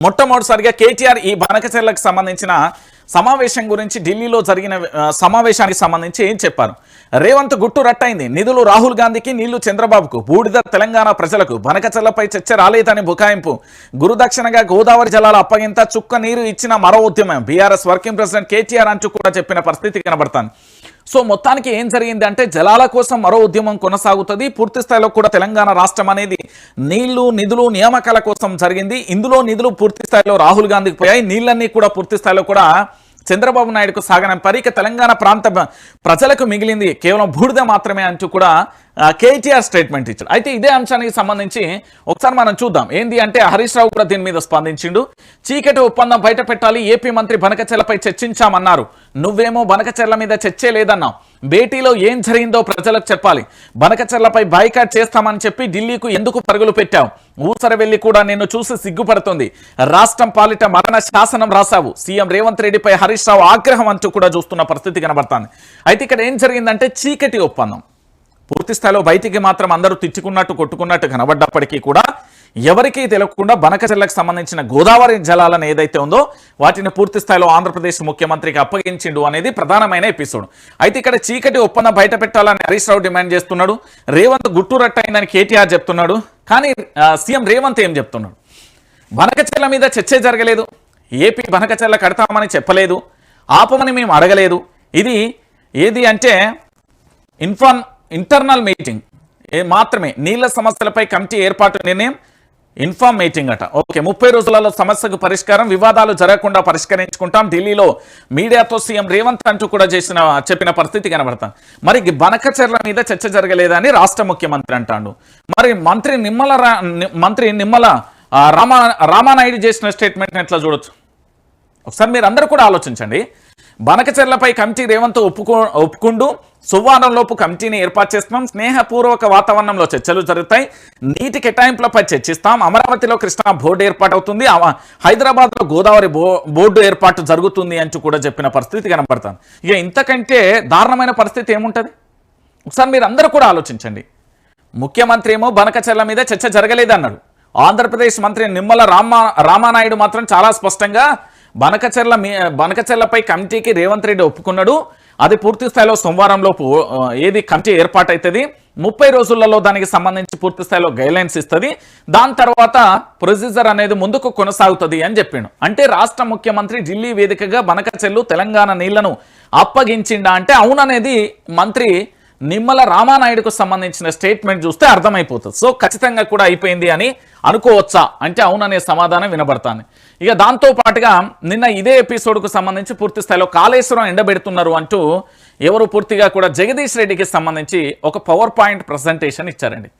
మొట్టమొదటిసారిగా కేటీఆర్ ఈ బనకచెర్లకు సంబంధించిన సమావేశం గురించి ఢిల్లీలో జరిగిన సమావేశానికి సంబంధించి ఏం చెప్పారు? రేవంత్ గుట్టు రట్టయింది. నిధులు రాహుల్ గాంధీకి నీళ్ళు చంద్రబాబుకు. బూడిద తెలంగాణ ప్రజలకు. బనకచెల్లపై చర్చ రాలేదని బుకాయింపు. గురుదక్షిణగా గోదావరి జలాల అప్పగింత చుక్క నీరు ఇచ్చిన మరో ఉద్యమం. బీఆర్ఎస్ వర్కింగ్ ప్రెసిడెంట్ కేటీఆర్ అంటూ కూడా చెప్పిన పరిస్థితి కనబడతాను సో మొత్తానికి ఏం జరిగింది అంటే జలాల కోసం మరో ఉద్యమం కొనసాగుతుంది. పూర్తి స్థాయిలో కూడా తెలంగాణ రాష్ట్రం అనేది నీళ్ళు నిధులు నియామకాల కోసం జరిగింది. ఇందులో నిధులు పూర్తి స్థాయిలో రాహుల్ గాంధీకి పోయాయి. నీళ్ళన్నీ కూడా పూర్తి స్థాయిలో కూడా చంద్రబాబు నాయుడుకు సాగనంపారు ఇక తెలంగాణ ప్రాంత ప్రజలకు మిగిలింది కేవలం బూడిద మాత్రమే అంటూ కూడా కేటీఆర్ స్టేట్మెంట్ ఇచ్చాడు. అయితే ఇదే అంశానికి సంబంధించి ఒకసారి మనం చూద్దాం. ఏంది అంటే హరీష్ రావు కూడా దీని మీద స్పందించిండు. చీకటి ఒప్పందం బయట పెట్టాలి ఏపీ మంత్రి బనకచెర్లపై చర్చించామన్నారు. నువ్వేమో బనకచెర్ల మీద చర్చే లేదన్నావు. భేటీలో ఏం జరిగిందో ప్రజలకు చెప్పాలి. బనకచెర్లపై బైకాట్ చేస్తామని చెప్పి ఢిల్లీకు ఎందుకు పరుగులు పెట్టావు? ఊసర వెళ్ళి కూడా నిన్ను చూసి సిగ్గుపడుతుంది. రాష్ట్రం పాలిట మరణ శాసనం రాశావు. సీఎం రేవంత్ రెడ్డిపై హరీష్ రావు ఆగ్రహం అంటూ కూడా చూస్తున్న పరిస్థితి కనబడుతుంది. అయితే ఇక్కడ ఏం జరిగిందంటే చీకటి ఒప్పందం. పూర్తి స్థాయిలో బయటికి మాత్రం అందరూ తిట్టుకున్నట్టు కొట్టుకున్నట్టు కనబడ్డప్పటికీ కూడా ఎవరికీ తెలియకుండా బనకచెర్లకు సంబంధించిన గోదావరి జలాలను ఏదైతే ఉందో వాటిని పూర్తి స్థాయిలో ఆంధ్రప్రదేశ్ ముఖ్యమంత్రికి అప్పగించిండు అనేది ప్రధానమైన ఎపిసోడ్. అయితే ఇక్కడ చీకటి ఒప్పందం బయట పెట్టాలని హరీష్ రావు డిమాండ్ చేస్తున్నాడు. రేవంత్ గుట్టు అయిందని కేటీఆర్ చెప్తున్నాడు. కానీ సీఎం రేవంత్ ఏం చెప్తున్నాడు? బనకచెర్ల మీద చర్చే జరగలేదు. ఏపీ బనకచెర్ల కడతామని చెప్పలేదు. ఆపమని మేము అడగలేదు. ఇది ఏది అంటే ఇన్ఫాన్ ఇంటర్నల్ మీటింగ్. ఏ మాత్రమే. నీళ్ళ సమస్యలపై కమిటీ ఏర్పాటు నిర్ణయం ఇన్ఫార్మ్ మీటింగ్ అట. ఓకే ముప్పై రోజులలో సమస్యకు పరిష్కారం వివాదాలు జరగకుండా పరిష్కరించుకుంటాం. ఢిల్లీలో మీడియాతో సీఎం రేవంత్ అంటూ కూడా చేసిన చెప్పిన పరిస్థితి కనబడతాం. మరి బనకచర్ల మీద చర్చ జరగలేదని రాష్ట్ర ముఖ్యమంత్రి అంటాడు. మరి మంత్రి నిమ్మల రా- మంత్రి నిమ్మల రామా రామానాయుడు చేసిన స్టేట్మెంట్ ఎట్లా చూడొచ్చు? ఒకసారి మీరు అందరూ కూడా ఆలోచించండి. బనకచెర్లపై కమిటీ రేవంత్ ఒప్పుకో ఒప్పుకుంటూ సువ్వారంలోపు కమిటీని ఏర్పాటు చేస్తున్నాం. స్నేహపూర్వక వాతావరణంలో చర్చలు జరుగుతాయి. నీటి కేటాయింపులపై చర్చిస్తాం. అమరావతిలో కృష్ణా బోర్డు ఏర్పాటు అవుతుంది అవ- హైదరాబాద్లో గోదావరి బో బోర్డు ఏర్పాటు జరుగుతుంది అంటూ కూడా చెప్పిన పరిస్థితి కనబడుతుంది. ఇక ఇంతకంటే దారుణమైన పరిస్థితి ఏముంటుంది? ఒకసారి మీరు అందరూ కూడా ఆలోచించండి. ముఖ్యమంత్రి ఏమో బనకచెర్ల మీద చర్చ జరగలేదన్నాడు ఆంధ్రప్రదేశ్ మంత్రి నిమ్మల రామా రామానాయుడు మాత్రం చాలా స్పష్టంగా బనకచెర్ల మీ బనకచెర్లపై కమిటీకి రేవంత్ రెడ్డి ఒప్పుకున్నాడు. అది పూర్తి స్థాయిలో సోమవారంలోపు ఏది కమిటీ ఏర్పాటవుతుంది ముప్పై రోజులలో దానికి సంబంధించి పూర్తి స్థాయిలో గైడ్లైన్స్ ఇస్తుంది. దాని తర్వాత ప్రొసీజర్ అనేది ముందుకు కొనసాగుతుంది అని చెప్పిండు. అంటే రాష్ట్ర ముఖ్యమంత్రి ఢిల్లీ వేదికగా బనకచెల్లు తెలంగాణ నీళ్ళను అప్పగించిండా అంటే అవుననేది మంత్రి నిమ్మల రామానాయుడుకు సంబంధించిన స్టేట్మెంట్ చూస్తే అర్థమైపోతుంది. సో ఖచ్చితంగా కూడా అయిపోయింది అని అనుకోవచ్చా? అంటే అవుననే సమాధానం వినబడతాను ఇక దాంతో పాటుగా నిన్న ఇదే ఎపిసోడ్కు సంబంధించి పూర్తి స్థాయిలో కాళేశ్వరం ఎండబెడుతున్నారు అంటూ ఎవరు పూర్తిగా కూడా జగదీష్ రెడ్డికి సంబంధించి ఒక పవర్ పాయింట్ ప్రజెంటేషన్ ఇచ్చారండి.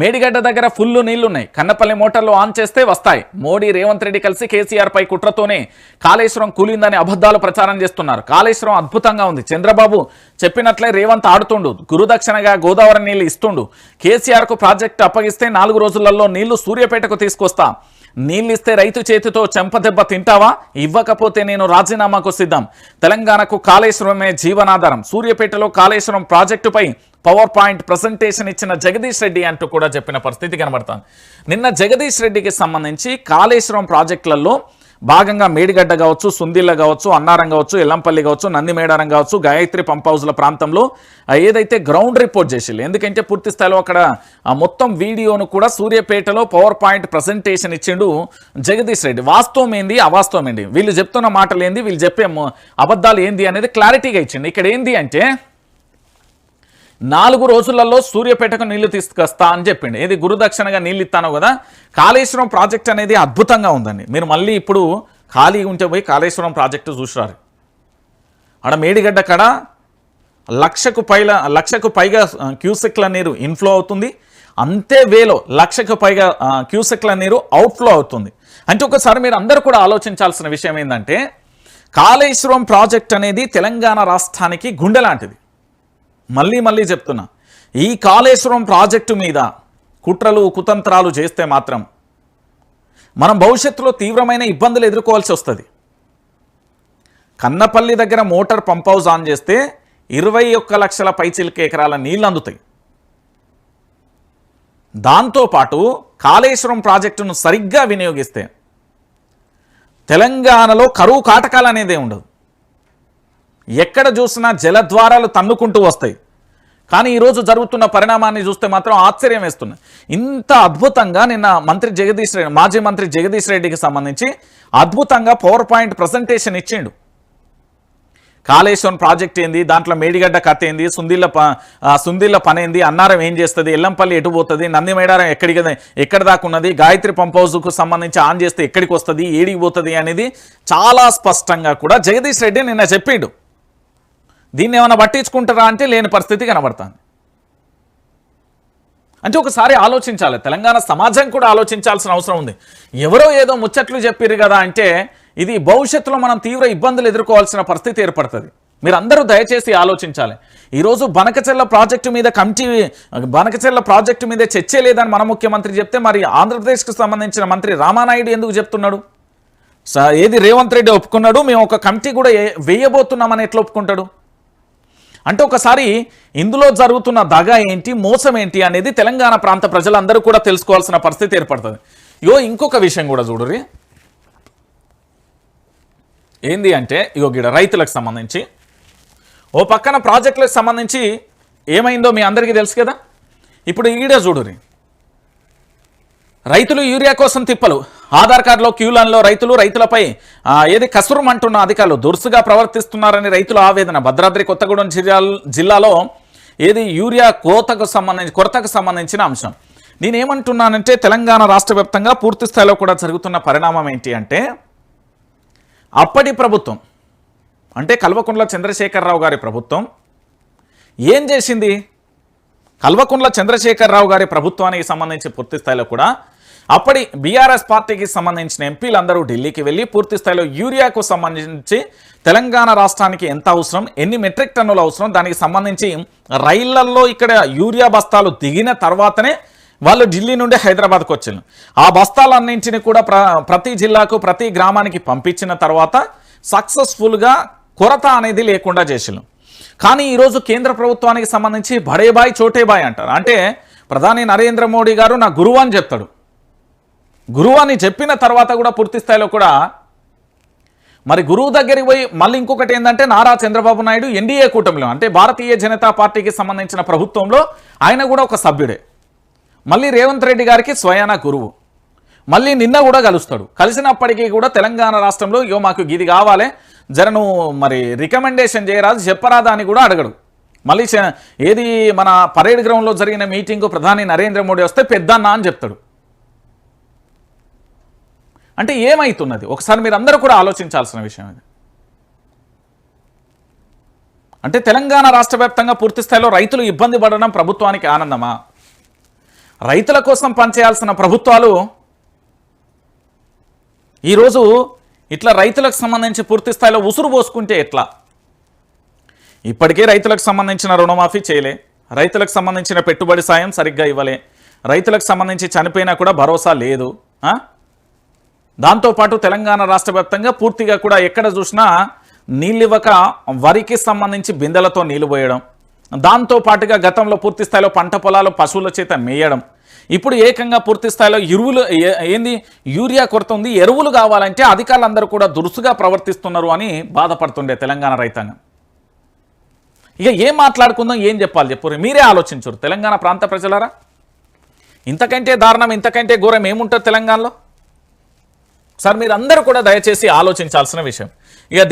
మేడిగడ్డ దగ్గర ఫుల్ నీళ్ళున్నాయి. కన్నపల్లి మోటార్లు ఆన్ చేస్తే వస్తాయి. మోడీ రేవంత్ రెడ్డి కలిసి కేసీఆర్ పై కుట్రతోనే కాళేశ్వరం కూలిందని అబద్ధాలు ప్రచారం చేస్తున్నారు. కాళేశ్వరం అద్భుతంగా ఉంది. చంద్రబాబు చెప్పినట్లే రేవంత్ ఆడుతుండు. గురుదక్షిణగా గోదావరి నీళ్ళు ఇస్తుండు. కేసీఆర్కు ప్రాజెక్టు అప్పగిస్తే నాలుగు రోజులలో నీళ్ళు సూర్యాపేటకు తీసుకొస్తా. నీళ్ళు ఇస్తే రైతు చేతితో చెంపదెబ్బ తింటావా? ఇవ్వకపోతే నేను రాజీనామాకు సిద్ధం. తెలంగాణకు కాళేశ్వరమే జీవనాధారం. సూర్యపేటలో కాళేశ్వరం ప్రాజెక్టుపై పవర్ పాయింట్ ప్రజెంటేషన్ ఇచ్చిన జగదీష్ రెడ్డి అంటూ కూడా చెప్పిన పరిస్థితి కనబడుతుంది. నిన్న జగదీష్ రెడ్డికి సంబంధించి కాళేశ్వరం ప్రాజెక్టులలో భాగంగా మేడిగడ్డ కావచ్చు సుందిల్ల కావచ్చు అన్నారం కావచ్చు ఎల్లంపల్లి కావచ్చు నందిమేడారం కావచ్చు గాయత్రి పంప్ హౌస్ల ప్రాంతంలో ఏదైతే గ్రౌండ్ రిపోర్ట్ చేసిల్లు ఎందుకంటే పూర్తి స్థాయిలో అక్కడ మొత్తం వీడియోను కూడా సూర్యపేటలో పవర్ పాయింట్ ప్రజెంటేషన్ ఇచ్చిండు జగదీష్ రెడ్డి. వాస్తవం ఏంది? అవాస్తవం ఏంది? వీళ్ళు చెప్తున్న మాటలు ఏంది? వీళ్ళు చెప్పే అబద్ధాలు ఏంది అనేది క్లారిటీగా ఇచ్చిండు. ఇక్కడ ఏంది అంటే నాలుగు రోజులలో సూర్యపేటకు నీళ్ళు తీసుకొస్తా అని చెప్పిండు. ఏది గురుదక్షిణగా నీళ్ళు ఇస్తాను కదా? కాళేశ్వరం ప్రాజెక్ట్ అనేది అద్భుతంగా ఉందండి. మీరు మళ్ళీ ఇప్పుడు ఖాళీ ఉంటే పోయి కాళేశ్వరం ప్రాజెక్టు చూసిరారు. ఆడ మేడిగడ్డ కాడ లక్షకు పైల లక్షకు పైగా క్యూసెక్ల నీరు ఇన్ఫ్లో అవుతుంది. అంతే వేలో లక్షకు పైగా క్యూసెక్ల నీరు అవుట్ఫ్లో అవుతుంది. అంటే ఒకసారి మీరు అందరూ కూడా ఆలోచించాల్సిన విషయం ఏంటంటే కాళేశ్వరం ప్రాజెక్ట్ అనేది తెలంగాణ రాష్ట్రానికి గుండె లాంటిది. మళ్ళీ మళ్ళీ చెప్తున్నా. ఈ కాళేశ్వరం ప్రాజెక్టు మీద కుట్రలు కుతంత్రాలు చేస్తే మాత్రం మనం భవిష్యత్తులో తీవ్రమైన ఇబ్బందులు ఎదుర్కోవాల్సి వస్తుంది. కన్నపల్లి దగ్గర మోటార్ పంప్ హౌస్ ఆన్ చేస్తే ఇరవై ఒక్క లక్షల పైచిలిక ఎకరాల నీళ్ళు అందుతాయి. దాంతోపాటు కాళేశ్వరం ప్రాజెక్టును సరిగ్గా వినియోగిస్తే తెలంగాణలో కరువు కాటకాలు అనేదే ఉండదు. ఎక్కడ చూసినా జలద్వారాలు తన్నుకుంటూ వస్తాయి. కానీ ఈరోజు జరుగుతున్న పరిణామాన్ని చూస్తే మాత్రం ఆశ్చర్యం వేస్తుంది. ఇంత అద్భుతంగా నిన్న మంత్రి జగదీష్ రెడ్డి మాజీ మంత్రి జగదీష్ రెడ్డికి సంబంధించి అద్భుతంగా పవర్ పాయింట్ ప్రజెంటేషన్ ఇచ్చిండు. కాళేశ్వరం ప్రాజెక్ట్ ఏంది దాంట్లో మేడిగడ్డ కథ ఏంది సుందిళ్ళ ప సుందిళ్ళ పని ఏంది అన్నారం ఏం చేస్తుంది ఎల్లంపల్లి ఎటు పోతుంది నంది మేడారం ఎక్కడికి ఎక్కడ దాకా ఉన్నది గాయత్రి పంప్ హౌస్కు సంబంధించి ఆన్ చేస్తే ఎక్కడికి వస్తుంది ఏడికి పోతుంది అనేది చాలా స్పష్టంగా కూడా జగదీష్ రెడ్డి నిన్న చెప్పిండు. దీన్ని ఏమైనా పట్టించుకుంటారా అంటే లేని పరిస్థితి కనబడుతుంది. అంటే ఒకసారి ఆలోచించాలి. తెలంగాణ సమాజం కూడా ఆలోచించాల్సిన అవసరం ఉంది. ఎవరో ఏదో ముచ్చట్లు చెప్పారు కదా అంటే ఇది భవిష్యత్తులో మనం తీవ్ర ఇబ్బందులు ఎదుర్కోవాల్సిన పరిస్థితి ఏర్పడుతుంది. మీరందరూ దయచేసి ఆలోచించాలి. ఈరోజు బనకచెల్ల ప్రాజెక్టు మీద కమిటీ బనకచెల్ల ప్రాజెక్టు మీద చర్చే లేదని మన ముఖ్యమంత్రి చెప్తే మరి ఆంధ్రప్రదేశ్కు సంబంధించిన మంత్రి రామానాయుడు ఎందుకు చెప్తున్నాడు? ఏది రేవంత్ రెడ్డి ఒప్పుకున్నాడు? మేము ఒక కమిటీ కూడా వేయబోతున్నామని ఎట్లా ఒప్పుకుంటాడు? అంటే ఒకసారి ఇందులో జరుగుతున్న దగ ఏంటి మోసం ఏంటి అనేది తెలంగాణ ప్రాంత ప్రజలందరూ కూడా తెలుసుకోవాల్సిన పరిస్థితి ఏర్పడుతుంది. ఇగో ఇంకొక విషయం కూడా చూడరి ఏంది అంటే ఇగో గిడ రైతులకు సంబంధించి ఓ పక్కన ప్రాజెక్టులకు సంబంధించి ఏమైందో మీ అందరికీ తెలుసు కదా? ఇప్పుడు ఈడ చూడురి రైతులు యూరియా కోసం తిప్పలు. ఆధార్ కార్డులో క్యూలన్లో రైతులు రైతులపై ఏది కసురం అంటున్న అధికారులు దురుసుగా ప్రవర్తిస్తున్నారని రైతుల ఆవేదన. భద్రాద్రి కొత్తగూడెం జిల్లాలో ఏది యూరియా కోతకు సంబంధించి కొరతకు సంబంధించిన అంశం. నేనేమంటున్నానంటే తెలంగాణ రాష్ట్ర వ్యాప్తంగా పూర్తి స్థాయిలో కూడా జరుగుతున్న పరిణామం ఏంటి అంటే అప్పటి ప్రభుత్వం అంటే కల్వకుంట్ల చంద్రశేఖరరావు గారి ప్రభుత్వం ఏం చేసింది? కల్వకుంట్ల చంద్రశేఖరరావు గారి ప్రభుత్వానికి సంబంధించి పూర్తి స్థాయిలో కూడా అప్పటి బీఆర్ఎస్ పార్టీకి సంబంధించిన ఎంపీలందరూ ఢిల్లీకి వెళ్ళి పూర్తి స్థాయిలో యూరియాకు సంబంధించి తెలంగాణ రాష్ట్రానికి ఎంత అవసరం ఎన్ని మెట్రిక్ టన్నులు అవసరం దానికి సంబంధించి రైళ్ళల్లో ఇక్కడ యూరియా బస్తాలు దిగిన తర్వాతనే వాళ్ళు ఢిల్లీ నుండి హైదరాబాద్కు వచ్చారు. ఆ బస్తాలన్నింటిని కూడా ప్ర ప్రతి జిల్లాకు ప్రతి గ్రామానికి పంపించిన తర్వాత సక్సెస్ఫుల్గా కొరత అనేది లేకుండా చేసినాం కానీ ఈరోజు కేంద్ర ప్రభుత్వానికి సంబంధించి బడేబాయ్ చోటేబాయ్ అంటారు. అంటే ప్రధాని నరేంద్ర మోడీ గారు నా గురువు అని చెప్తాడు. గురువు అని చెప్పిన తర్వాత కూడా పూర్తి స్థాయిలో కూడా మరి గురువు దగ్గరికి పోయి మళ్ళీ ఇంకొకటి ఏంటంటే నారా చంద్రబాబు నాయుడు ఎన్డీఏ కూటమిలో అంటే భారతీయ జనతా పార్టీకి సంబంధించిన ప్రభుత్వంలో ఆయన కూడా ఒక సభ్యుడే. మళ్ళీ రేవంత్ రెడ్డి గారికి స్వయాన గురువు. మళ్ళీ నిన్న కూడా కలుస్తాడు. కలిసినప్పటికీ కూడా తెలంగాణ రాష్ట్రంలో ఇగో మాకు ఇది కావాలి జరను మరి రికమెండేషన్ చేయరాదు చెప్పరాదా అని కూడా అడగడు. మళ్ళీ ఏది మన పరేడ్ గ్రౌండ్లో జరిగిన మీటింగ్ ప్రధాని నరేంద్ర మోడీ వస్తే పెద్దన్న అని చెప్తాడు. అంటే ఏమైతున్నది? ఒకసారి మీరు అందరూ కూడా ఆలోచించాల్సిన విషయం ఇది. అంటే తెలంగాణ రాష్ట్ర వ్యాప్తంగా పూర్తిస్థాయిలో రైతులు ఇబ్బంది పడడం ప్రభుత్వానికి ఆనందమా? రైతుల కోసం పనిచేయాల్సిన ప్రభుత్వాలు ఈరోజు ఇట్లా రైతులకు సంబంధించి పూర్తి స్థాయిలో ఉసురు పోసుకుంటే ఎట్లా? ఇప్పటికే రైతులకు సంబంధించిన రుణమాఫీ చేయలే. రైతులకు సంబంధించిన పెట్టుబడి సాయం సరిగ్గా ఇవ్వలే. రైతులకు సంబంధించి చనిపోయినా కూడా భరోసా లేదు. దాంతోపాటు తెలంగాణ రాష్ట్ర వ్యాప్తంగా పూర్తిగా కూడా ఎక్కడ చూసినా నీళ్ళు ఇవ్వక వరికి సంబంధించి బిందెలతో నీళ్ళు పోయడం దాంతోపాటుగా గతంలో పూర్తి స్థాయిలో పంట పొలాలు పశువుల చేత మేయడం. ఇప్పుడు ఏకంగా పూర్తి స్థాయిలో ఎరువులు ఏంది యూరియా కొరత ఉంది ఎరువులు కావాలంటే అధికారులందరూ కూడా దురుసుగా ప్రవర్తిస్తున్నారు అని బాధపడుతుండే తెలంగాణ రైతాంగం. ఇక ఏం మాట్లాడుకుందాం ఏం చెప్పాలి చెప్పు మీరే ఆలోచించరు తెలంగాణ ప్రాంత ప్రజలారా? ఇంతకంటే దారుణం ఇంతకంటే ఘోరం ఏముంటుంది తెలంగాణలో? సార్ మీరు అందరూ కూడా దయచేసి ఆలోచించాల్సిన విషయం. ఇక